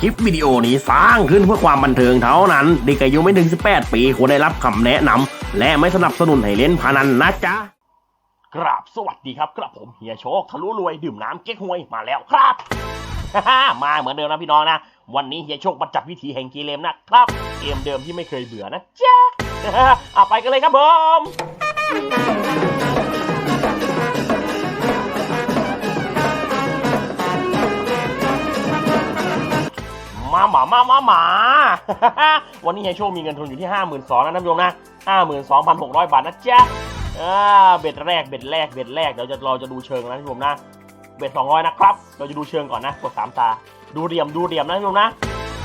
คลิปวิดีโอนี้สร้างขึ้นเพื่อความบันเทิงเท่านั้นเด็กอายุไม่ถึง 18 ปีควรได้รับคำแนะนำและไม่สนับสนุนให้เล่นพนันนะจ๊ะกราบสวัสดีครับกระผมเฮียโชคทะลุรวยดื่มน้ำเก๊กฮวยมาแล้วครับมาเหมือนเดิมนะพี่น้องนะ วันนี้เฮียโชคมาจัดวิธีแห่งกีเลมนะครับ เกมเดิมที่ไม่เคยเบื่อนะจ๊ะเอาไปกันเลยครับผม มามามามาหมา วันนี้เฮียโชมีเงินทุนอยู่ที่ห้าหมื่นสองนะท่านผู้ชมนะห้าหมื่นสองพันหกร้อยบาทนะจ๊ะอ่าเบ็ดแรกเบ็ดแรกเบ็ดแรกเดี๋ยวจะเราจะดูเชิงนะท่านผู้ชมนะ เบ็ดสองร้อยนะครับ เราจะดูเชิงก่อนนะกดสามตา ดูเหลี่ยมดูเหลี่ยมนะท่านผู้ชมนะ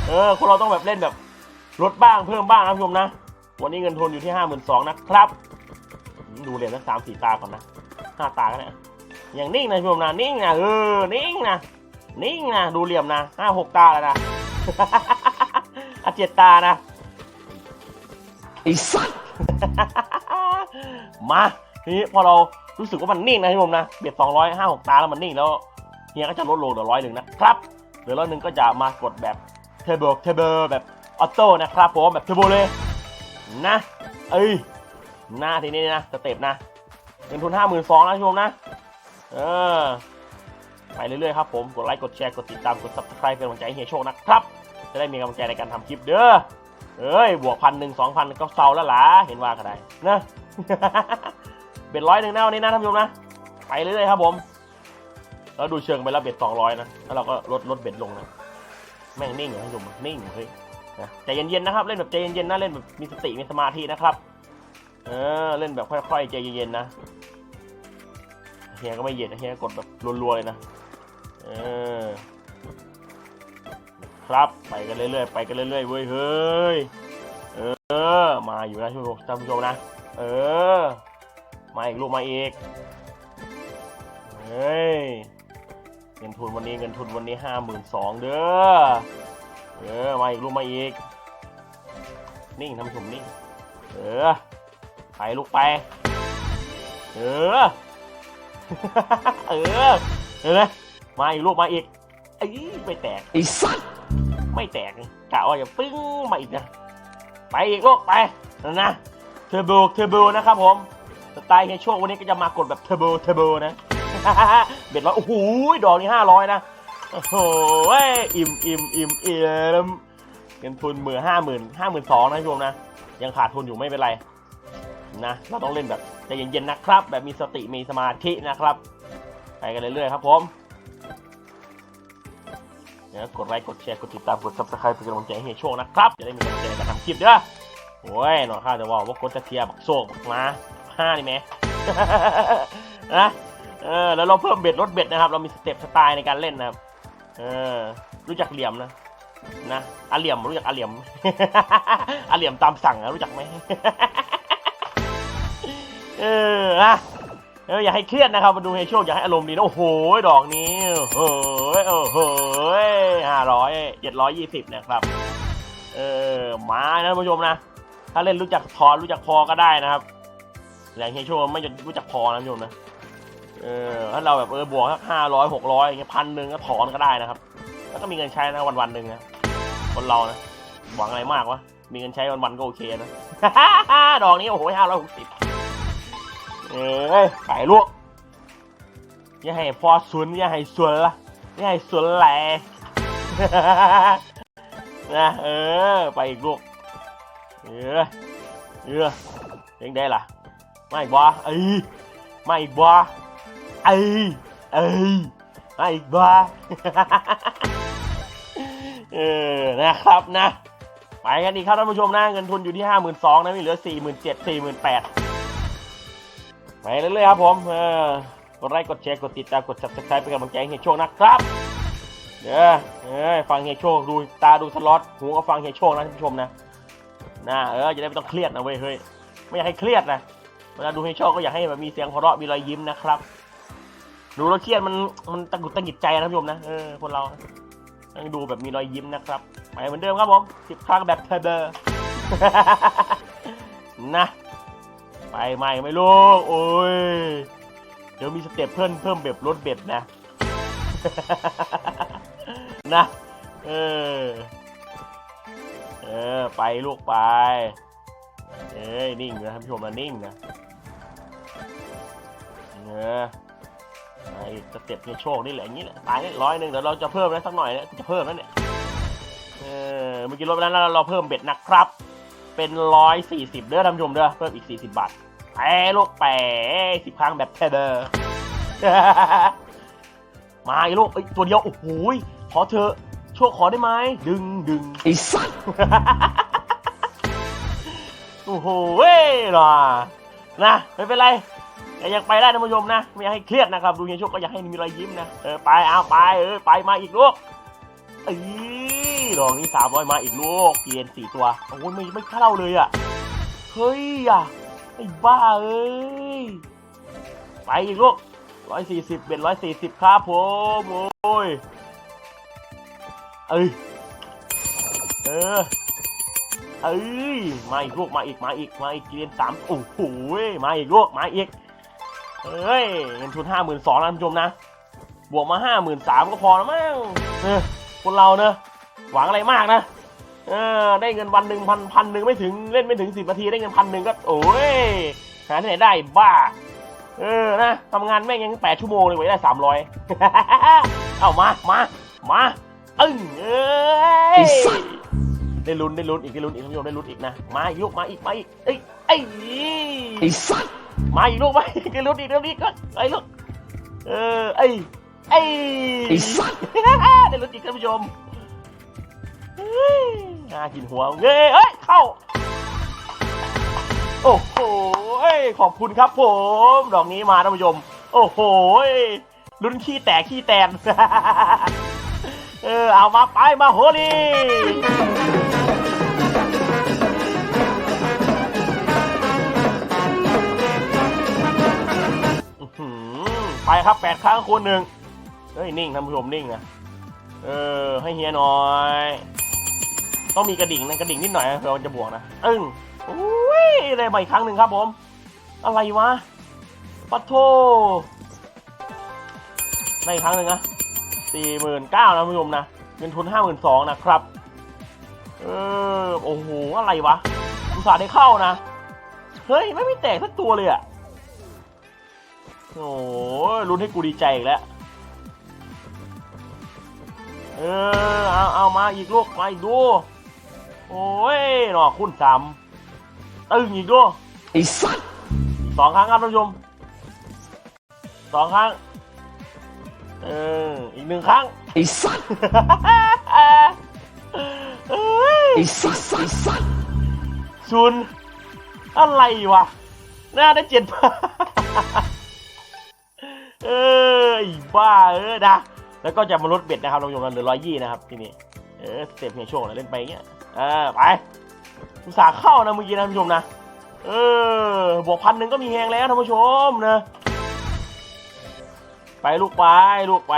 เออคนเราต้องแบบเล่นแบบลดบ้างเพิ่มบ้างนะท่านผู้ชมนะ วันนี้เงินทุนอยู่ที่ห้าหมื่นสองนะครับ ดูเหลี่ยมสักสามสี่ตาก่อนนะห้าตาก็ได้อย่างนิ่งนะท่านผู้ชมนะนิ่งนะเออนิ่งนะนิ่งนะดูเหลี่ยมนะห้าหกตาแล้วนะ อะเจ็ดตานะไอ้สัสมาทีนี้พอเรารู้สึกว่ามันนิ่งนะท่านผู้ชมนะเบียดสองร้อยห้าหกตาแล้วมันนิ่งแล้วเฮียก็จะลดลงเหลือร้อยหนึ่งนะครับเหลือร้อยหนึ่งก็จะมากดแบบเทเบิลเทเบิลแบบออโต้นะครับผมแบบเทเบิลเลยนะเอ้ยนะทีนี้นะสเต็ปนะเงินทุนห้าหมื่นสองนะท่านผู้ชมนะ เออไปเรื่อยๆครับผม กดไลค์ กดแชร์ กดติดตาม กด subscribe เป็นกำลังใจให้เฮียโชคนะครับ จะได้มีกำลังใจในการทำคลิปเด้อเอ้ยบวกพันหนึ่งสองพันก็เซาแล้วล่ะเห็นว่าก็ได้นะเบ็ดร้อยหนึ่งนะวันนี้นะท่านผู้ชมนะไปเรื่อยๆครับผมแล้วดูเชิงไปแล้วเบ็ดสองร้อยนะแล้วเราก็ลดลดเบ็ดลงนะแม่งนิ่งเหรอท่านผู้ชมนิ่งเฮ้ยนะใจเย็นๆนะครับ เล่นแบบใจเย็นๆนะเล่นแบบมีสติมีสมาธินะครับ เออเล่นแบบค่อยๆใจเย็นๆนะเฮียก็ไม่เย็นนะเฮียกดแบบรัวๆเลยนะเออ ไปกันเรื่อยๆไปกันเรื่อยๆเว้ยเฮ้ยเออมาอยู่นะท่านผู้ชมท่านผู้ชมนะ เออ มาอีกลูกมาอีกเฮ้ยเงินทุนวันนี้เงินทุนวันนี้ห้าหมื่นสองเด้อเออมาอีกลูกมาอีกนิ่งท่านผู้ชมนิ่งเออไปลูกไป เออ เออเห็นไหมมาอีกลูกมาอีกไอ้ไม่แตกไอ้สัส ไม่แตกกะว่าจะปึ้งมาอีกนะ ไปอีกโลกไปนะนะเทอร์โบเทอร์โบนะครับผมสไตล์ในช่วงวันนี้ก็จะมากดแบบเทอร์โบเทอร์โบนะเบ็ดร้อยโอ้โหดอกนี้ห้าร้อยนะโอ้โหอิ่มอิ่มอิ่มอิ่มเงินทุนหมื่นห้าหมื่นห้าหมื่นสองนะพี่ชมนะยังขาดทุนอยู่ไม่เป็นไรนะเราต้องเล่นแบบใจเย็นๆนะครับ แบบมีสติมีสมาธินะครับ ไปกันเรื่อยๆครับผม นะกดไลค์กดแชร์กดติดตามกด subscribe เป็นกำลังใจให้เฮียโชคนะครับจะได้มีกำลังใจในการทำคลิปเด้อโอ้ยหน่อข้าจะว่าว่ากดจะเทียบักโซกบักมาห้านี่แม่นะเออแล้วเราเพิ่มเบ็ดลดเบ็ดนะครับ เรามีสเต็ปสไตล์ในการเล่นนะครับเออรู้จักเหลี่ยมนะนะอาเหลี่ยมรู้จักอาเหลี่ยมอาเหลี่ยมตามสั่งนะรู้จักไหมเออนะ เอออย่าให้เครียดนะครับมาดูให้โชคอย่าให้อารมณ์ดีนะโอ้โหดอกนี้โอ้โหโอ้โหห้าร้อยเจ็ดร้อยยี่สิบนะครับเออมานะท่านผู้ชมนะ ถ้าเล่นรู้จักทอนรู้จักพอก็ได้นะครับแต่เฮียโชไม่รู้จักพอนะท่านผู้ชมนะเออถ้าเราแบบเออบวกสักห้าร้อยหกร้อยอย่างเงี้ยพันหนึ่งก็ถอนก็ได้นะครับ แล้วก็มีเงินใช้นะวันวันหนึ่งนะคนเรานะหวังอะไรมากวะมีเงินใช้วันวันก็โอเคนะดอกนี้โอ้โหห้าร้อยหกสิบ เอ้ยไปลูกยังให้พอสุนยังให้สวนละยังให้สวนแหลนะเออ ไปอีกลูก เออเออยังได้ล่ะไม่บ้าเอ้ไม่บ้าเอ้ยเอ้ไม่บ้าเออนะครับนะไปกันดีครับท่านผู้ชมนะเงินทุนอยู่ที่ห้าหมื่นสองนะมีเหลือสี่หมื่นเจ็ดสี่หมื่นแปด ไปเรื่อยๆครับผมเออกดไลค์กดแชร์กดติดตามกด subscribe เป็นกำลังใจให้เฮียโชคนะครับเด้อเออฟังเฮียโชคดูตาดูสล็อตหูก็ฟังเฮียโชคนะท่านผู้ชมนะนะเออจะได้ไม่ต้องเครียดนะเว้ยเฮ้ยไม่อยากให้เครียดนะเวลาดูเฮียโชคก็อยากให้แบบมีเสียงหัวเราะมีรอยยิ้มนะครับดูแล้วเครียดมันมันตะกุดตะกิดใจนะท่านผู้ชมนะเออคนเราต้องดูแบบมีรอยยิ้มนะครับไปเหมือนเดิมครับผมสิบครั้งแบบเทเบอร์นะ ไปใหม่ไม่รู้โอ้ย เดี๋ยวมีสเต็ปเพิ่มเพิ่มแบบลดเบ็ดนะ นะ เออ เออ ไปลูกไป เอ้ย นิ่งนะท่านผู้ชมนะนิ่งนะเออไอ้สเต็ปเนี่ยโชคนี่แหละอย่างนี้แหละตายเนี่ยร้อยหนึ่งเดี๋ยวเราจะเพิ่มนะสักหน่อยเนี่ยจะเพิ่มแล้วเนี่ย เออ เมื่อกี้ลดไปแล้วนเราเพิ่มเบ็ดนะครับ เป็นร้อยสี่สิบเด้อท่านผู้ชมเด้อเพิ่มอีกสี่สิบบาทแปะลูกแปะสิบครั้งแบบเทเดอร์มาไอ้ลูกไอ้ยตัวเดียวโอ้โหยขอเธอะโชคขอได้ไหมดึงดึงไอ้สัตว์โอ้โหเว้ยล่ะนะไม่เป็นไรแต่ยังไปได้นะผู้ชมนะ ไม่อยากให้เครียดนะครับ ดูเฮียโชคก็อยากให้มีรอยยิ้มนะ เออไปเอาไปเออไปมาอีกลูกเอ้ ยดอกนี้สามร้อยมาอีกลูกเกียนสี่ตัว โอ้ยไม่ไม่เข้าเลยอะ เฮ้ยอะไอ้บ้าเอ้ย ไปอีกลูกร้อยสี่สิบเป็นร้อยสี่สิบครับผมโอ้ย เอ้ย เออ เอ้ย มาอีกลูกมาอีกมาอีกมาอีกเรียนสามโอ้โหมาอีกลูกมาอีกเอ้ยเงินทุนห้าหมื่นสองนะท่านผู้ชมนะ บวกมาห้าหมื่นสามก็พอแล้วมั้งเออคนเราเนอะ หวังอะไรมากนะเออได้เงินวันหนึ่งพันพันหนึ่งไม่ถึงเล่นไม่ถึงสิบนาทีได้เงินพันหนึ่งก็โอ้ยหาที่ไหนได้บ้า เออนะทำงานแม่งยังแปดชั่วโมงเลยกว่าจะได้สามร้อยเอามามามาอึ้งเอ้ยได้ลุ้นได้ลุ้นอีกได้ลุ้นอีกท่านผู้ชมได้ลุ้นอีกนะมาอีกลูกมาอีกมาอีกเอ้ยเอ้ยไอ้สัตว์มาอีกลูกมาอีกได้ลุ้นอีกได้ลุ้นอีกก็ไอ้ยลูกเออเอ้ยเอ้ยไอ้สัตว์ได้ลุ้นอีกท่านผู้ชมเฮ้ย น่ากินหัวเง้ยเฮ้ย เข้า โอ้โหขอบคุณครับผม ดอกนี้มาท่านผู้ชม โอ้โหลุ้นขี้แตกขี้แตน เออ เอามาไปมาโฮลีไปครับแปดครั้งคูณหนึ่งเฮ้ย นิ่งท่านผู้ชมนิ่งนะ เออ ให้เฮียหน่อย ต้องมีกระดิ่งนะกระดิ่งนิดหน่อยเผื่อมันจะบวกนะอึ้งอุ้ยได้มาอีกครั้งหนึ่งครับผม อะไรวะปะโทได้อีกครั้งหนึ่งนะสี่หมื่นเก้านะท่านผู้ชมนะเงินทุนห้าหมื่นสองนะครับเออโอ้โหอะไรวะอุตส่าห์ได้เข้านะเฮ้ยไม่มีแตกสักตัวเลยอะโอ้โหลุ้นให้กูดีใจอีกแล้วเออเอาเอามาอีกลูกมาอีกดู โอ้ยหนอคุณสามตึงอีกดูไอ้สัตว์สองครั้งครับท่านผู้ชมสองครั้งเอออีกหนึ่งครั้งไอ้สัตว์เอ้ยไอ้สัตว์ไอ้สัตว์ชุนอะไรวะน่าได้เจ็ดพันเออไอ้บ้าเออนะแล้วก็จะมาลดเบ็ดนะครับท่านผู้ชมนะเหลือร้อยยี่นะครับทีนี้เออสเต็ปเนี่ยช่วงนะเล่นไปอย่างเงี้ยเออไปอุตส่าห์เข้านะเมื่อกี้นะท่านผู้ชมนะเออบวกพันหนึ่งก็มีแหงแล้วท่านผู้ชมนะ ไปลูกไปลูกไป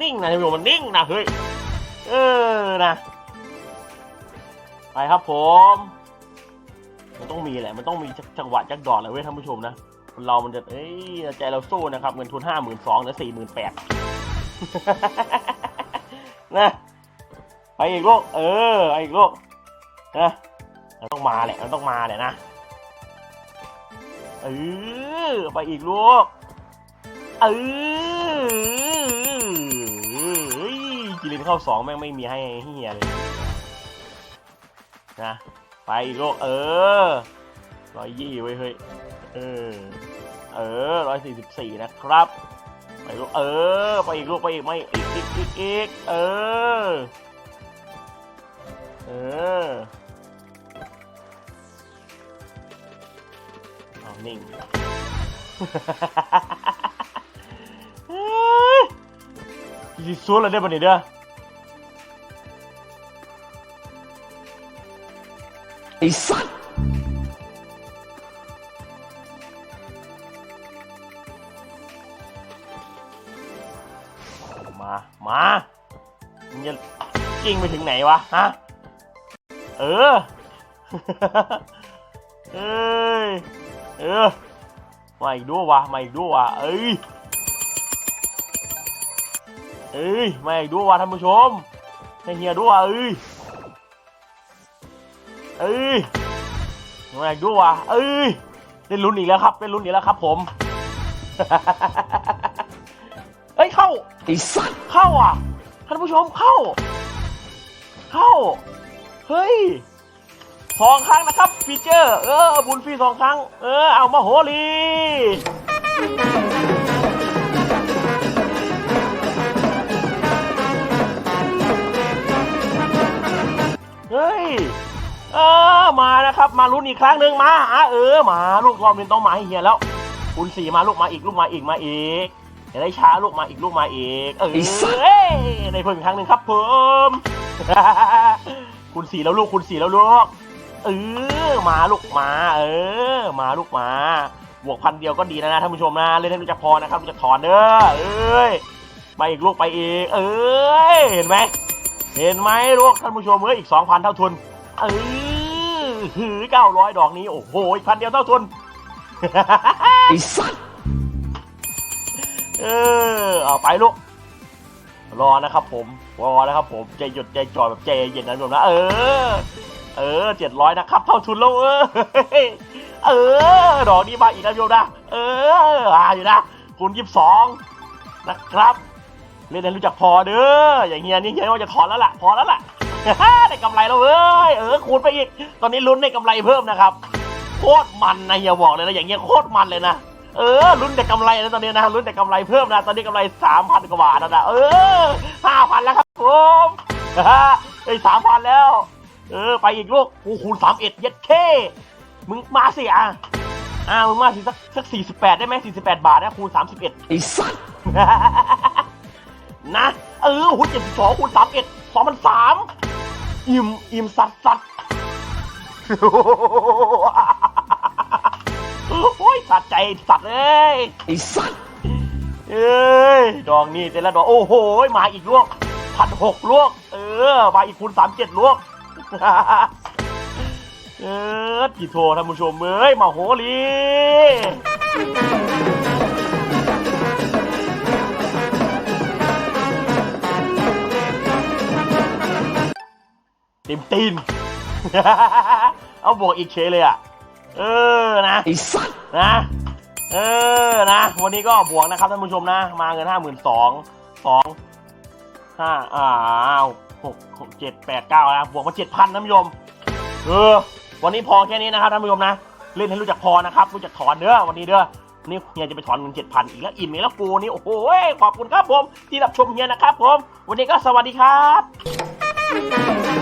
นิ่งนะท่านผู้ชมมันนิ่งนะเฮ้ยเออนะไปครับผม มันต้องมีแหละ มันต้องมีจังหวะจักดอกแหละเว้ยท่านผู้ชมนะ คนเรามันจะ เอ้ย ใจเราสู้นะครับ เงินทุนห้าหมื่นสองหรือสี่หมื่นแปด นะไปอีกโลก เออไปอีกโลกนะมันต้องมาแหละมันต้องมาแหละนะเออไปอีกลูกเออเฮ้ยกิรินเข้าสองแม่งไม่มีให้เฮียเลยนะไปอีกลูกเออร้อยยี่ไว้เฮ้ยเออเออร้อยสี่สิบสี่นะครับ ไปลูกเออ ไปอีกลูกไปอีกไม่อีกอีกอีกอีกเออ เออเอานิ่งฮ้ยยี่ซัวเลยได้ปะเนี่ยเด้อไอ้สัต มามามึงจะกิ้งไปถึงไหนวะฮะเออ เอ้ยเออมาอีกด้วยวะมาอีกด้วยวะเอ้ยเอ้ยไม่ดูว่ะท่านผู้ชมให้เฮียดูว่ะเอ้ยเอ้ยไม่ดูว่ะเอ้ยเป็นลุ้นอีกแล้วครับเป็นลุ้นอีกแล้วครับผม ไอ้สัตว์เข้าอะท่านผู้ชมเข้า เข้า เฮ้ยสองครั้งนะครับ ฟีเจอร์ เออ บุญฟรีสองครั้ง เออ เอามาโหรีเฮ้ย เออ มานะครับ มาลุ้นอีกครั้งหนึ่งมาอะเออ มา ลูกรอบนี้ต้องมาให้เฮียแล้วคุณสี่มาลูกมาอีก ลูกมาอีก มาอีก อย่าได้ช้าลูกมาอีกลูกมาอีก เออเอ้ยในเพิ่มอีกครั้งหนึ่งครับเพิ่มคุณสี่แล้วลูกคุณสี่แล้วลูก เออมาลูกมา เออ มาลูกมาบวกพันเดียวก็ดีนะนะท่านผู้ชมนะเล่นให้รู้จักพอนะครับรู้จักถอนเด้อเอ้ยไปอีกลูกไปอีก เอ้ยเห็นไหมเห็นไหมลูกท่านผู้ชมเอ้ยอีกสองพันเท่าทุนเออหือเก้าร้อยดอกนี้โอ้โหอีกพันเดียวเท่าทุนไอ้สัตว์ เออเอาไปลูกรอนะครับผมรอนะครับผมใจหยุดใจจ่อยแบบใจเย็นนะผมนะเออ เออเจ็ดร้อยนะครับเท่าทุนแล้วเออเออดอกนี้มาอีกนะโยมนะเอออาอยู่นะคูณยี่สิบสองนะครับเล่นให้รู้จักพอเด้ออย่างเงี้ยนี่เฮียว่าจะถอนแล้วล่ะพอแล้วล่ะได้กำไรแล้วเว้ยเออคูณไปอีก ตอนนี้ลุ้นได้กำไรเพิ่มนะครับ โคตรมันนะเฮียบอกเลยนะอย่างเงี้ยโคตรมันเลยนะ เออลุ้นแต่กำไรนะตอนนี้นะลุ้นแต่กำไรเพิ่มนะตอนนี้กำไรสามพันกว่าบาทแล้วนะเออห้าพันแล้วครับผมไอ้สามพันแล้ว เออ ไปอีกลูกกูคูณสามเอ็ดเย็ดเคมึงมาสิอะอ่ามึงมาสิสักสักสี่สิบแปดได้ไหมสี่สิบแปดบาทนะคูณสามสิบเอ็ดไอ้สัตว์นะ เออหูเจ็ดสองคูณสามเอ็ดสองพันสามอิ่มอิ่มสัดสัด โอ้ยสัดใจสัตว์เอ้ยไอ้สัตว์เอ้ยดอกนี่แต่ละดอกโอ้โหมาอีกลวกพันหกลวก เออมาอีกคูณสามเจ็ดลวกเออกี่โทท่านผู้ชมเอ้ยมาโหลีเต็มตีนเอาบวกอีกเชยเลยอะ เออนะไอ้สัตว์นะ เออนะ วันนี้ก็บวกนะครับท่านผู้ชมนะ มาเงินห้าหมื่นสองสองห้าอ้าวหกหกเจ็ดแปดเก้านะบวกมาเจ็ดพันท่านผู้ชมเออ วันนี้พอแค่นี้นะครับท่านผู้ชมนะเล่นให้รู้จักพอนะครับ รู้จักถอนเด้อวันนี้เด้อนี่เฮียจะไปถอนเงินเจ็ดพันอีกแล้วอิ่มอีกแล้วกูนี่โอ้โหขอบคุณครับผมที่รับชมเฮียนะครับผม วันนี้ก็สวัสดีครับ